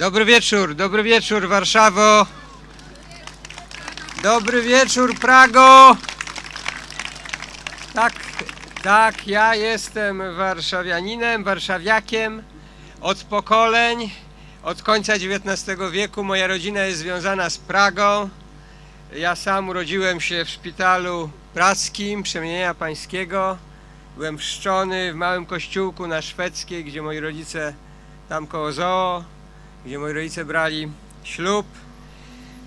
Dobry wieczór, dobry wieczór Warszawo. Dobry wieczór Prago. Tak, tak, ja jestem warszawianinem, warszawiakiem od pokoleń. Od końca XIX wieku moja rodzina jest związana z Pragą. Ja sam urodziłem się w szpitalu praskim przemienienia pańskiego. Byłem wszczony w małym kościółku na szwedzkiej, gdzie moi rodzice tam koło zoo, gdzie moi rodzice brali ślub.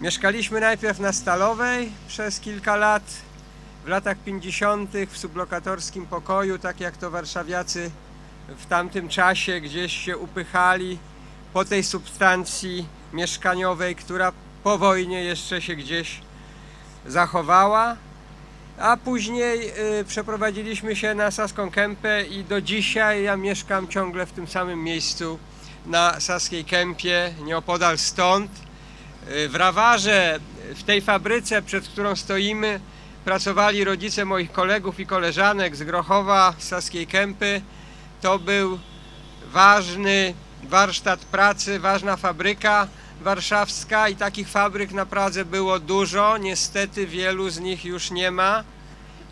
Mieszkaliśmy najpierw na Stalowej przez kilka lat. W latach 50. w sublokatorskim pokoju, tak jak to warszawiacy w tamtym czasie gdzieś się upychali po tej substancji mieszkaniowej, która po wojnie jeszcze się gdzieś zachowała. A później y, przeprowadziliśmy się na Saską Kępę i do dzisiaj ja mieszkam ciągle w tym samym miejscu na Saskiej Kępie, nieopodal stąd. Y, w Rawarze, w tej fabryce, przed którą stoimy, pracowali rodzice moich kolegów i koleżanek z Grochowa, z Saskiej Kępy. To był ważny warsztat pracy, ważna fabryka warszawska i takich fabryk na Pradze było dużo. Niestety wielu z nich już nie ma.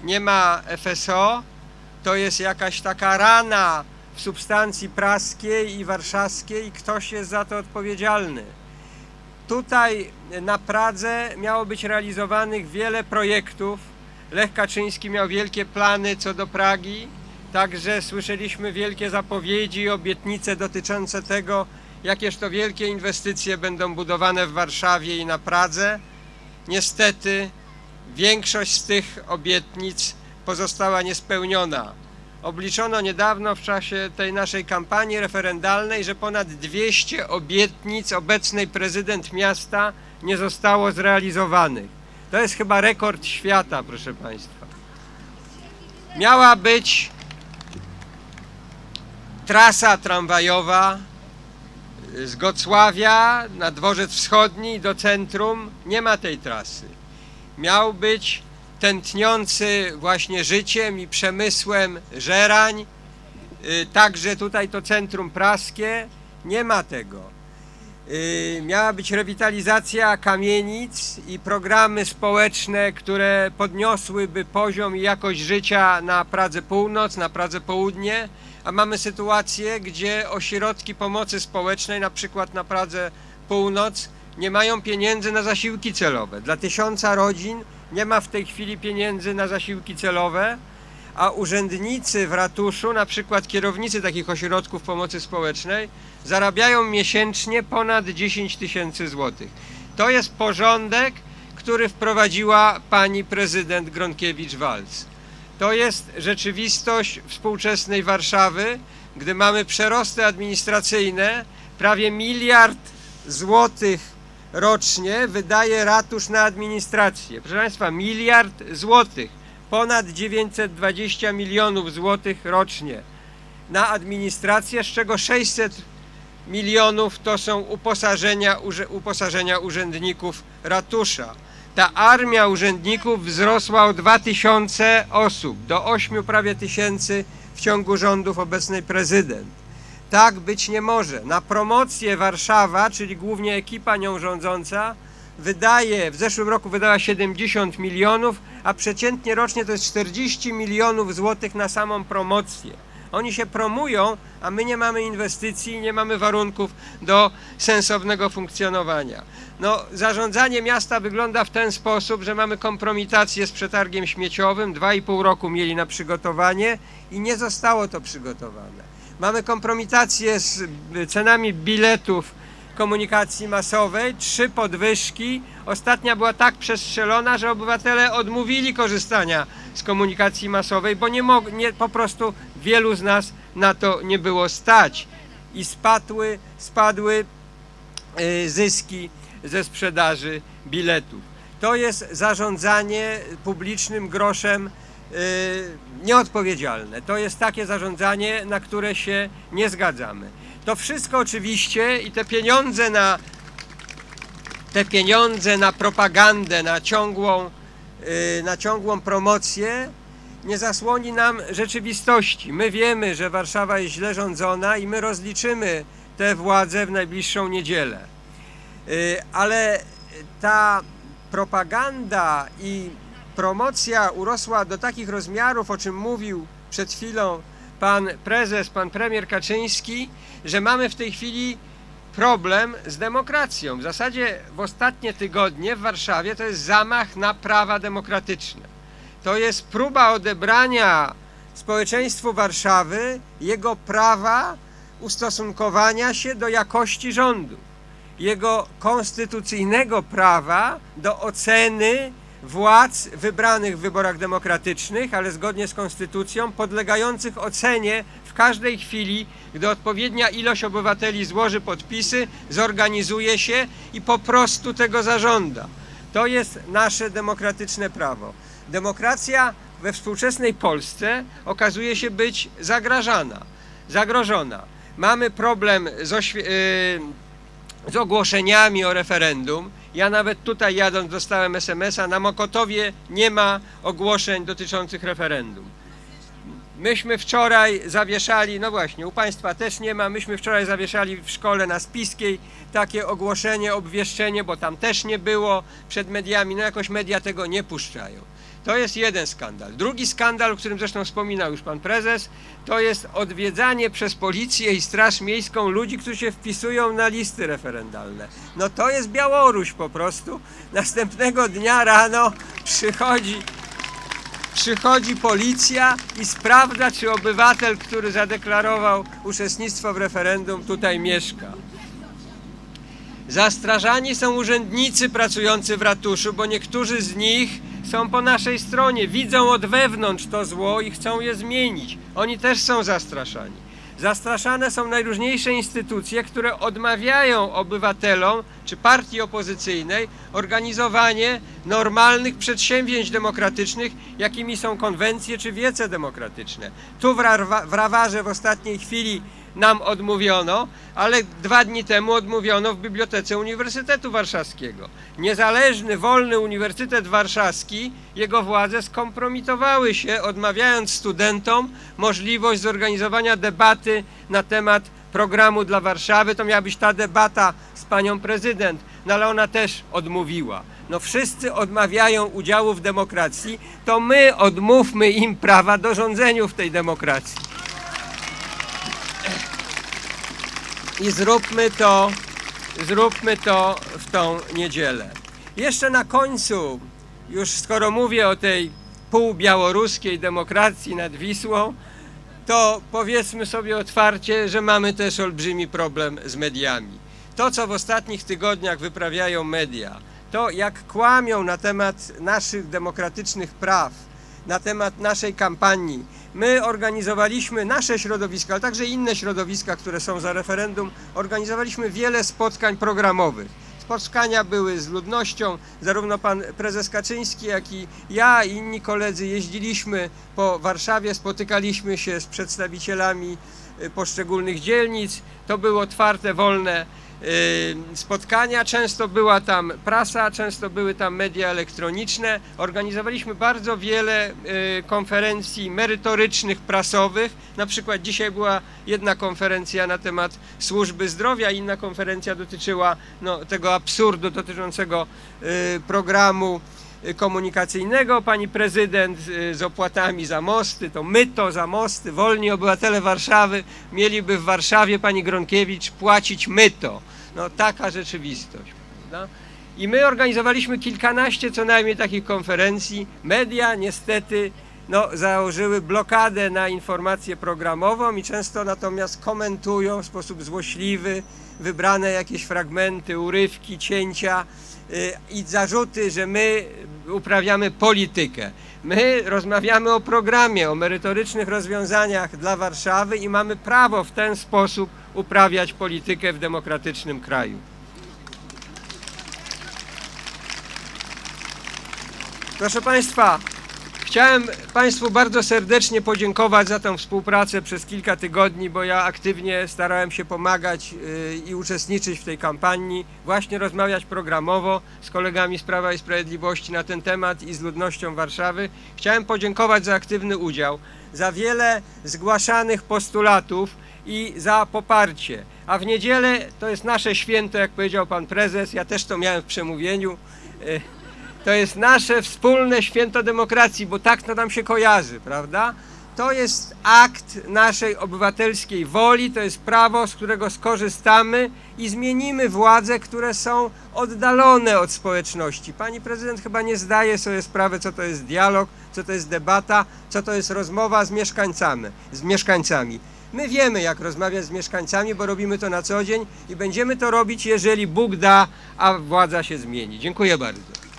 Nie ma FSO. To jest jakaś taka rana w substancji praskiej i warszawskiej i ktoś jest za to odpowiedzialny. Tutaj na Pradze miało być realizowanych wiele projektów. Lech Kaczyński miał wielkie plany co do Pragi, także słyszeliśmy wielkie zapowiedzi, obietnice dotyczące tego, jakież to wielkie inwestycje będą budowane w Warszawie i na Pradze. Niestety większość z tych obietnic pozostała niespełniona. Obliczono niedawno w czasie tej naszej kampanii referendalnej, że ponad 200 obietnic obecnej prezydent miasta nie zostało zrealizowanych. To jest chyba rekord świata, proszę Państwa. Miała być trasa tramwajowa z Gocławia na dworzec wschodni do centrum. Nie ma tej trasy. Miał być tętniący właśnie życiem i przemysłem Żerań. Y, Także tutaj to centrum praskie. Nie ma tego. Y, Miała być rewitalizacja kamienic i programy społeczne, które podniosłyby poziom i jakość życia na Pradze Północ, na Pradze Południe, a mamy sytuację, gdzie ośrodki pomocy społecznej, na przykład na Pradze Północ, nie mają pieniędzy na zasiłki celowe. Dla tysiąca rodzin nie ma w tej chwili pieniędzy na zasiłki celowe, a urzędnicy w ratuszu, na przykład kierownicy takich ośrodków pomocy społecznej, zarabiają miesięcznie ponad 10 tysięcy złotych. To jest porządek, który wprowadziła pani prezydent Gronkiewicz-Walc. To jest rzeczywistość współczesnej Warszawy, gdy mamy przerosty administracyjne, prawie miliard złotych rocznie wydaje ratusz na administrację. Proszę Państwa, miliard złotych, ponad 920 milionów złotych rocznie na administrację, z czego 600 milionów to są uposażenia, uposażenia urzędników ratusza. Ta armia urzędników wzrosła o 2000 osób, do 8 prawie tysięcy w ciągu rządów obecnej prezydent. Tak być nie może. Na promocję Warszawa, czyli głównie ekipa nią rządząca, wydaje, w zeszłym roku wydała 70 milionów, a przeciętnie rocznie to jest 40 milionów złotych na samą promocję. Oni się promują, a my nie mamy inwestycji, nie mamy warunków do sensownego funkcjonowania. No, zarządzanie miasta wygląda w ten sposób, że mamy kompromitację z przetargiem śmieciowym. Dwa i pół roku mieli na przygotowanie i nie zostało to przygotowane. Mamy kompromitację z y, cenami biletów komunikacji masowej, trzy podwyżki. Ostatnia była tak przestrzelona, że obywatele odmówili korzystania z komunikacji masowej, bo nie mog, nie, po prostu wielu z nas na to nie było stać. I spadły, spadły y, zyski ze sprzedaży biletów. To jest zarządzanie publicznym groszem nieodpowiedzialne. To jest takie zarządzanie, na które się nie zgadzamy. To wszystko oczywiście i te pieniądze na te pieniądze na propagandę, na ciągłą, y, na ciągłą promocję nie zasłoni nam rzeczywistości. My wiemy, że Warszawa jest źle rządzona i my rozliczymy tę władzę w najbliższą niedzielę. Y, Ale ta propaganda i promocja urosła do takich rozmiarów, o czym mówił przed chwilą pan prezes, pan premier Kaczyński, że mamy w tej chwili problem z demokracją. W zasadzie w ostatnie tygodnie w Warszawie to jest zamach na prawa demokratyczne. To jest próba odebrania społeczeństwu Warszawy jego prawa ustosunkowania się do jakości rządu, jego konstytucyjnego prawa do oceny władz wybranych w wyborach demokratycznych, ale zgodnie z konstytucją, podlegających ocenie w każdej chwili, gdy odpowiednia ilość obywateli złoży podpisy, zorganizuje się i po prostu tego zażąda. To jest nasze demokratyczne prawo. Demokracja we współczesnej Polsce okazuje się być zagrażana, zagrożona. Mamy problem z, y, z ogłoszeniami o referendum. Ja nawet tutaj jadąc dostałem SMS-a, na Mokotowie nie ma ogłoszeń dotyczących referendum. Myśmy wczoraj zawieszali, no właśnie, u Państwa też nie ma, myśmy wczoraj zawieszali w szkole na Spiskiej takie ogłoszenie, obwieszczenie, bo tam też nie było przed mediami, no jakoś media tego nie puszczają. To jest jeden skandal. Drugi skandal, o którym zresztą wspominał już pan prezes, to jest odwiedzanie przez policję i straż miejską ludzi, którzy się wpisują na listy referendalne. No to jest Białoruś po prostu. Następnego dnia rano przychodzi przychodzi policja i sprawdza, czy obywatel, który zadeklarował uczestnictwo w referendum, tutaj mieszka. Zastrażani są urzędnicy pracujący w ratuszu, bo niektórzy z nich są po naszej stronie, widzą od wewnątrz to zło i chcą je zmienić. Oni też są zastraszani. Zastraszane są najróżniejsze instytucje, które odmawiają obywatelom czy partii opozycyjnej organizowanie normalnych przedsięwzięć demokratycznych, jakimi są konwencje czy wiece demokratyczne. Tu w, w Rawarze w ostatniej chwili nam odmówiono, ale dwa dni temu odmówiono w Bibliotece Uniwersytetu Warszawskiego. Niezależny, wolny Uniwersytet Warszawski, jego władze skompromitowały się, odmawiając studentom możliwość zorganizowania debaty na temat programu dla Warszawy. To miała być ta debata z panią prezydent, no ale ona też odmówiła. No wszyscy odmawiają udziału w demokracji, to my odmówmy im prawa do rządzenia w tej demokracji. I zróbmy to, zróbmy to w tą niedzielę. Jeszcze na końcu, już skoro mówię o tej półbiałoruskiej demokracji nad Wisłą, to powiedzmy sobie otwarcie, że mamy też olbrzymi problem z mediami. To, co w ostatnich tygodniach wyprawiają media, to jak kłamią na temat naszych demokratycznych praw, na temat naszej kampanii. My organizowaliśmy nasze środowiska, ale także inne środowiska, które są za referendum, organizowaliśmy wiele spotkań programowych. Spotkania były z ludnością, zarówno pan prezes Kaczyński, jak i ja i inni koledzy jeździliśmy po Warszawie, spotykaliśmy się z przedstawicielami poszczególnych dzielnic. To były otwarte, wolne y, spotkania. Często była tam prasa, często były tam media elektroniczne. Organizowaliśmy bardzo wiele y, konferencji merytorycznych, prasowych. Na przykład dzisiaj była jedna konferencja na temat służby zdrowia, inna konferencja dotyczyła no, tego absurdu dotyczącego y, programu y, komunikacyjnego. Pani prezydent y, z opłatami za mosty, to myto za mosty. Wolni obywatele Warszawy mieliby w Warszawie, pani Gronkiewicz, płacić myto. No taka rzeczywistość. Prawda? I my organizowaliśmy kilkanaście co najmniej takich konferencji. Media niestety no, założyły blokadę na informację programową i często natomiast komentują w sposób złośliwy wybrane jakieś fragmenty, urywki, cięcia i zarzuty, że my uprawiamy politykę. My rozmawiamy o programie, o merytorycznych rozwiązaniach dla Warszawy i mamy prawo w ten sposób uprawiać politykę w demokratycznym kraju. Proszę Państwa, Chciałem Państwu bardzo serdecznie podziękować za tę współpracę przez kilka tygodni, bo ja aktywnie starałem się pomagać y, i uczestniczyć w tej kampanii, właśnie rozmawiać programowo z kolegami z Prawa i Sprawiedliwości na ten temat i z ludnością Warszawy. Chciałem podziękować za aktywny udział, za wiele zgłaszanych postulatów i za poparcie. A w niedzielę to jest nasze święto, jak powiedział pan prezes, ja też to miałem w przemówieniu. To jest nasze wspólne święto demokracji, bo tak to nam się kojarzy, prawda? To jest akt naszej obywatelskiej woli, to jest prawo, z którego skorzystamy i zmienimy władze, które są oddalone od społeczności. Pani prezydent chyba nie zdaje sobie sprawy, co to jest dialog, co to jest debata, co to jest rozmowa z mieszkańcami. Z mieszkańcami. My wiemy, jak rozmawiać z mieszkańcami, bo robimy to na co dzień i będziemy to robić, jeżeli Bóg da, a władza się zmieni. Dziękuję bardzo.